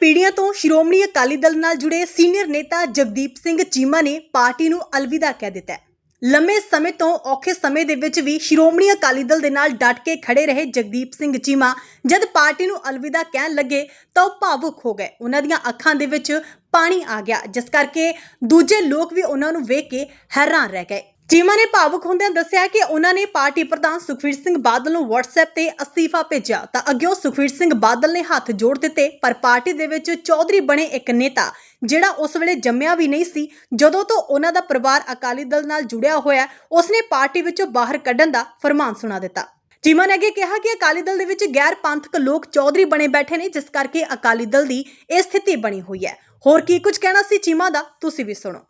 ਪੀੜ੍ਹੀਆਂ ਤੋਂ ਸ਼੍ਰੋਮਣੀ ਅਕਾਲੀ ਦਲ ਨਾਲ ਜੁੜੇ ਸੀਨੀਅਰ ਨੇਤਾ ਜਗਦੀਪ ਸਿੰਘ ਚੀਮਾ ਨੇ ਪਾਰਟੀ ਨੂੰ ਅਲਵਿਦਾ ਕਹਿ ਦਿੱਤਾ ਹੈ। ਲੰਮੇ ਸਮੇਂ ਤੋਂ ਔਖੇ ਸਮੇਂ ਦੇ ਵਿੱਚ ਵੀ ਸ਼੍ਰੋਮਣੀ ਅਕਾਲੀ ਦਲ ਦੇ ਨਾਲ ਡਟ ਕੇ ਖੜੇ ਰਹੇ ਜਗਦੀਪ ਸਿੰਘ ਚੀਮਾ। ਜਦ ਪਾਰਟੀ ਨੂੰ ਅਲਵਿਦਾ ਕਹਿਣ ਲੱਗੇ ਤਾਂ ਉਹ ਭਾਵੁਕ ਹੋ ਗਏ। ਉਹਨਾਂ ਦੀਆਂ ਅੱਖਾਂ ਦੇ ਵਿੱਚ ਪਾਣੀ ਆ ਗਿਆ, ਜਿਸ ਕਰਕੇ ਦੂਜੇ ਲੋਕ ਵੀ ਉਹਨਾਂ ਨੂੰ ਵੇਖ ਕੇ ਹੈਰਾਨ ਰਹਿ ਗਏ। ਚੀਮਾ ਨੇ ਭਾਵੁਕ ਹੁੰਦਿਆਂ ਦੱਸਿਆ ਕਿ ਉਹਨਾਂ ਨੇ ਪਾਰਟੀ ਪ੍ਰਧਾਨ ਸੁਖਵੀਰ ਸਿੰਘ ਬਾਦਲ ਨੂੰ WhatsApp ਤੇ ਅਸਤੀਫਾ ਭੇਜਿਆ। ਤਾਂ ਅੱਗੇ ਸੁਖਵੀਰ ਸਿੰਘ ਬਾਦਲ ਨੇ ਹੱਥ ਜੋੜ ਦਿੱਤੇ, ਪਰ ਪਾਰਟੀ ਦੇ ਵਿੱਚ ਚੌਧਰੀ ਬਣੇ ਇੱਕ ਨੇਤਾ, ਜਿਹੜਾ ਉਸ ਵੇਲੇ ਜੰਮਿਆ ਵੀ ਨਹੀਂ ਸੀ, ਜਦੋਂ ਤੋਂ ਉਹਨਾਂ ਦਾ ਪਰਿਵਾਰ ਅਕਾਲੀ ਦਲ ਨਾਲ ਜੁੜਿਆ ਹੋਇਆ, ਉਸਨੇ ਪਾਰਟੀ ਵਿੱਚੋਂ ਬਾਹਰ ਕੱਢਣ ਦਾ ਫਰਮਾਨ ਸੁਣਾ ਦਿੱਤਾ। ਚੀਮਾ ਨੇ ਅੱਗੇ ਕਿਹਾ ਕਿ ਅਕਾਲੀ ਦਲ ਦੇ ਵਿੱਚ ਗੈਰ ਪੰਥਕ ਲੋਕ ਚੌਧਰੀ ਬਣੇ ਬੈਠੇ ਨੇ, ਜਿਸ ਕਰਕੇ ਅਕਾਲੀ ਦਲ ਦੀ ਇਹ ਸਥਿਤੀ ਬਣੀ ਹੋਈ ਹੈ। ਹੋਰ ਕੀ ਕੁਝ ਕਹਿਣਾ ਸੀ ਚੀਮਾ ਦਾ, ਤੁਸੀਂ ਵੀ ਸੁਣੋ।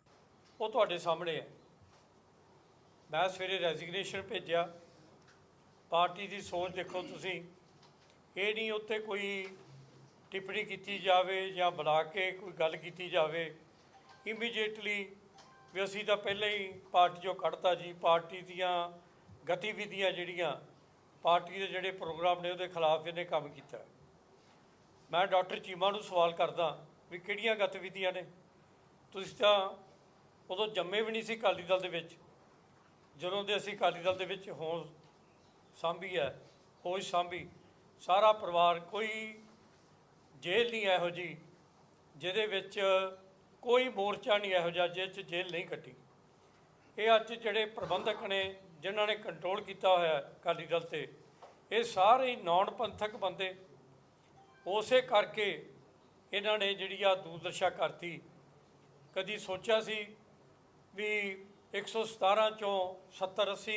ਉਹ ਤੁਹਾਡੇ ਸਾਹਮਣੇ ਹੈ। ਮੈਂ ਸਵੇਰੇ ਰੈਜ਼ਿਗਨੇਸ਼ਨ ਭੇਜਿਆ। ਪਾਰਟੀ ਦੀ ਸੋਚ ਦੇਖੋ ਤੁਸੀਂ। ਇਹ ਨਹੀਂ ਉੱਥੇ ਕੋਈ ਟਿੱਪਣੀ ਕੀਤੀ ਜਾਵੇ ਜਾਂ ਬੁਲਾ ਕੇ ਕੋਈ ਗੱਲ ਕੀਤੀ ਜਾਵੇ। ਇਮੀਡੀਏਟਲੀ ਵੀ ਅਸੀਂ ਤਾਂ ਪਹਿਲਾਂ ਹੀ ਪਾਰਟੀ ਚੋਂ ਕੱਢਤਾ ਜੀ। ਪਾਰਟੀ ਦੀਆਂ ਗਤੀਵਿਧੀਆਂ ਜਿਹੜੀਆਂ, ਪਾਰਟੀ ਦੇ ਜਿਹੜੇ ਪ੍ਰੋਗਰਾਮ ਨੇ ਉਹਦੇ ਖਿਲਾਫ ਇਹਨੇ ਕੰਮ ਕੀਤਾ। ਮੈਂ ਡਾਕਟਰ ਚੀਮਾ ਨੂੰ ਸਵਾਲ ਕਰਦਾ ਵੀ ਕਿਹੜੀਆਂ ਗਤੀਵਿਧੀਆਂ ਨੇ? ਤੁਸੀਂ ਤਾਂ ਉਦੋਂ ਜੰਮੇ ਵੀ ਨਹੀਂ ਸੀ ਅਕਾਲੀ ਦਲ ਦੇ ਵਿੱਚ। ਜਦੋਂ ਦੇ ਅਸੀਂ ਅਕਾਲੀ ਦਲ ਦੇ ਵਿੱਚ ਹੋਂ ਸਾਂਭੀ ਹੈ ਹੋਸ਼ ਸਾਂਭੀ, ਸਾਰਾ ਪਰਿਵਾਰ ਕੋਈ ਜੇਲ੍ਹ ਨਹੀਂ ਇਹੋ ਜੀ, ਜਿਹਦੇ ਵਿੱਚ ਕੋਈ ਮੋਰਚਾ ਨਹੀਂ ਇਹੋ ਜਿਹਾ ਜਿਸ 'ਚ ਜੇਲ੍ਹ ਨਹੀਂ ਕੱਟੀ। ਇਹ ਅੱਜ ਜਿਹੜੇ ਪ੍ਰਬੰਧਕ ਨੇ, ਜਿਨ੍ਹਾਂ ਨੇ ਕੰਟਰੋਲ ਕੀਤਾ ਹੋਇਆ ਅਕਾਲੀ ਦਲ ਤੇ, ਇਹ ਸਾਰੇ ਨੌਨ ਪੰਥਕ ਬੰਦੇ, ਉਸੇ ਕਰਕੇ ਇਹਨਾਂ ਨੇ ਜਿਹੜੀ ਆ ਦੂਰਦਰਸ਼ਾ ਕਰਤੀ। ਕਦੀ ਸੋਚਿਆ ਸੀ ਵੀ 117 ਚੋਂ 70 80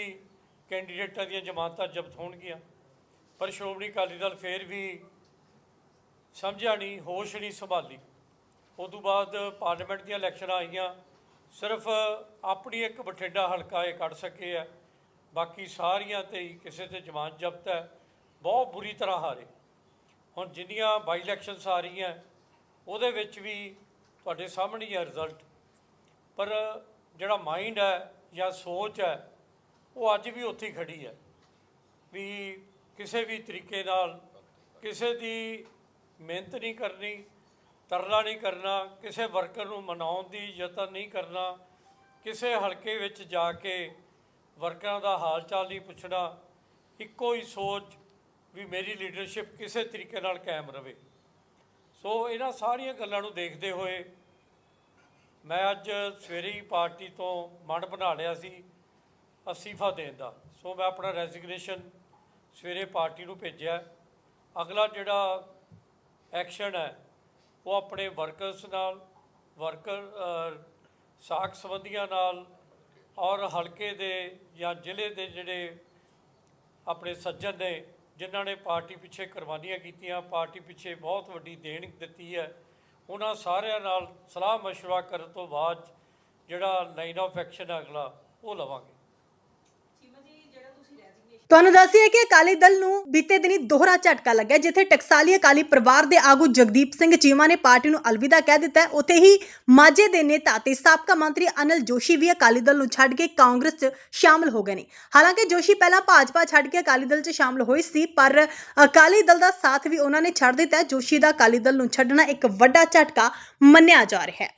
ਕੈਂਡੀਡੇਟਾਂ ਦੀਆਂ ਜ਼ਮਾਨਤਾਂ ਜ਼ਬਤ ਹੋਣਗੀਆਂ। ਪਰ ਸ਼੍ਰੋਮਣੀ ਅਕਾਲੀ ਦਲ ਫੇਰ ਵੀ ਸਮਝਿਆ ਨਹੀਂ, ਹੋਸ਼ ਨਹੀਂ ਸੰਭਾਲੀ। ਉਸ ਤੋਂ ਬਾਅਦ ਪਾਰਲੀਮੈਂਟ ਦੀਆਂ ਇਲੈਕਸ਼ਨਾਂ ਆਈਆਂ। ਸਿਰਫ ਆਪਣੀ ਇੱਕ ਬਠਿੰਡਾ ਹਲਕਾ ਇਹ ਕੱਢ ਸਕੇ ਆ ਬਾਕੀ ਸਾਰੀਆਂ ਤੇ ਹੀ ਕਿਸੇ ਤੇ ਜਮਾਨ ਜ਼ਬਤ ਹੈ। ਬਹੁਤ ਬੁਰੀ ਤਰ੍ਹਾਂ ਹਾਰੇ। ਹੁਣ ਜਿੰਨੀਆਂ ਬਾਈ ਇਲੈਕਸ਼ਨਸ ਆ ਰਹੀਆਂ, ਉਹਦੇ ਵਿੱਚ ਵੀ ਤੁਹਾਡੇ ਸਾਹਮਣੇ ਹੀ ਹੈ ਰਿਜ਼ਲਟ ਪਰ ਜਿਹੜਾ ਮਾਈਂਡ ਹੈ ਜਾਂ ਸੋਚ ਹੈ, ਉਹ ਅੱਜ ਵੀ ਉੱਥੇ ਹੀ ਖੜੀ ਹੈ। ਵੀ ਕਿਸੇ ਵੀ ਤਰੀਕੇ ਨਾਲ ਕਿਸੇ ਦੀ ਮਿਹਨਤ ਨਹੀਂ ਕਰਨੀ, ਤਰਲਾ ਨਹੀਂ ਕਰਨਾ, ਕਿਸੇ ਵਰਕਰ ਨੂੰ ਮਨਾਉਣ ਦੀ ਯਤਨ ਨਹੀਂ ਕਰਨਾ, ਕਿਸੇ ਹਲਕੇ ਵਿੱਚ ਜਾ ਕੇ ਵਰਕਰਾਂ ਦਾ ਹਾਲ ਚਾਲ ਨਹੀਂ ਪੁੱਛਣਾ, ਇੱਕੋ ਹੀ ਸੋਚ ਵੀ ਮੇਰੀ ਲੀਡਰਸ਼ਿਪ ਕਿਸੇ ਤਰੀਕੇ ਨਾਲ ਕਾਇਮ ਰਵੇ ਸੋ ਇਹਨਾਂ ਸਾਰੀਆਂ ਗੱਲਾਂ ਨੂੰ ਦੇਖਦੇ ਹੋਏ ਮੈਂ ਅੱਜ ਸਵੇਰੇ ਹੀ ਪਾਰਟੀ ਤੋਂ ਮਨ ਬਣਾ ਲਿਆ ਸੀ ਅਸਤੀਫਾ ਦੇਣ ਦਾ। ਸੋ ਮੈਂ ਆਪਣਾ ਰੈਜ਼ਿਗਨੇਸ਼ਨ ਸਵੇਰੇ ਪਾਰਟੀ ਨੂੰ ਭੇਜਿਆ। ਅਗਲਾ ਜਿਹੜਾ ਐਕਸ਼ਨ ਹੈ, ਉਹ ਆਪਣੇ ਵਰਕਰਸ ਨਾਲ ਵਰਕਰ ਸਾਖ ਸੰਬੰਧੀਆਂ ਨਾਲ ਔਰ ਹਲਕੇ ਦੇ ਜਾਂ ਜ਼ਿਲ੍ਹੇ ਦੇ ਜਿਹੜੇ ਆਪਣੇ ਸੱਜਣ ਨੇ, ਜਿਨ੍ਹਾਂ ਨੇ ਪਾਰਟੀ ਪਿੱਛੇ ਕੁਰਬਾਨੀਆਂ ਕੀਤੀਆਂ, ਪਾਰਟੀ ਪਿੱਛੇ ਬਹੁਤ ਵੱਡੀ ਦੇਣ ਦਿੱਤੀ ਹੈ। ਉਹਨਾਂ ਸਾਰਿਆਂ ਨਾਲ ਸਲਾਹ مشورہ ਕਰਨ ਤੋਂ ਬਾਅਦ ਜਿਹੜਾ ਲਾਈਨ ਆਫ ਐਕਸ਼ਨ ਹੈ ਅਗਲਾ ਉਹ ਲਵਾਂਗੇ ਤੁਹਾਨੂੰ ਦੱਸਿਆ ਕਿ ਅਕਾਲੀ ਦਲ ਨੂੰ ਬੀਤੇ ਦਿਨੀ ਦੋਹਰਾ ਝਟਕਾ ਲੱਗਿਆ, ਜਿੱਥੇ ਟਕਸਾਲੀ ਅਕਾਲੀ ਪਰਿਵਾਰ ਦੇ ਆਗੂ ਜਗਦੀਪ ਸਿੰਘ ਚੀਮਾ ਨੇ ਪਾਰਟੀ ਨੂੰ ਅਲਵਿਦਾ ਕਹਿ ਦਿੱਤਾ ਉੱਥੇ ਹੀ ਮਾਝੇ ਦੇ ਨੇਤਾ ਤੇ ਸਾਬਕਾ ਮੰਤਰੀ ਅਨਿਲ ਜੋਸ਼ੀ ਵੀ ਅਕਾਲੀ ਦਲ ਨੂੰ ਛੱਡ ਕੇ ਕਾਂਗਰਸ 'ਚ ਸ਼ਾਮਲ ਹੋ ਗਏ ਨੇ। ਹਾਲਾਂਕਿ ਜੋਸ਼ੀ ਪਹਿਲਾਂ ਭਾਜਪਾ ਛੱਡ ਕੇ ਅਕਾਲੀ ਦਲ 'ਚ ਸ਼ਾਮਲ ਹੋਏ ਸੀ, ਪਰ ਅਕਾਲੀ ਦਲ ਦਾ ਸਾਥ ਵੀ ਉਹਨਾਂ ਨੇ ਛੱਡ ਦਿੱਤਾ ਜੋਸ਼ੀ ਦਾ ਅਕਾਲੀ ਦਲ ਨੂੰ ਛੱਡਣਾ ਇੱਕ ਵੱਡਾ ਝਟਕਾ ਮੰਨਿਆ ਜਾ ਰਿਹਾ ਹੈ।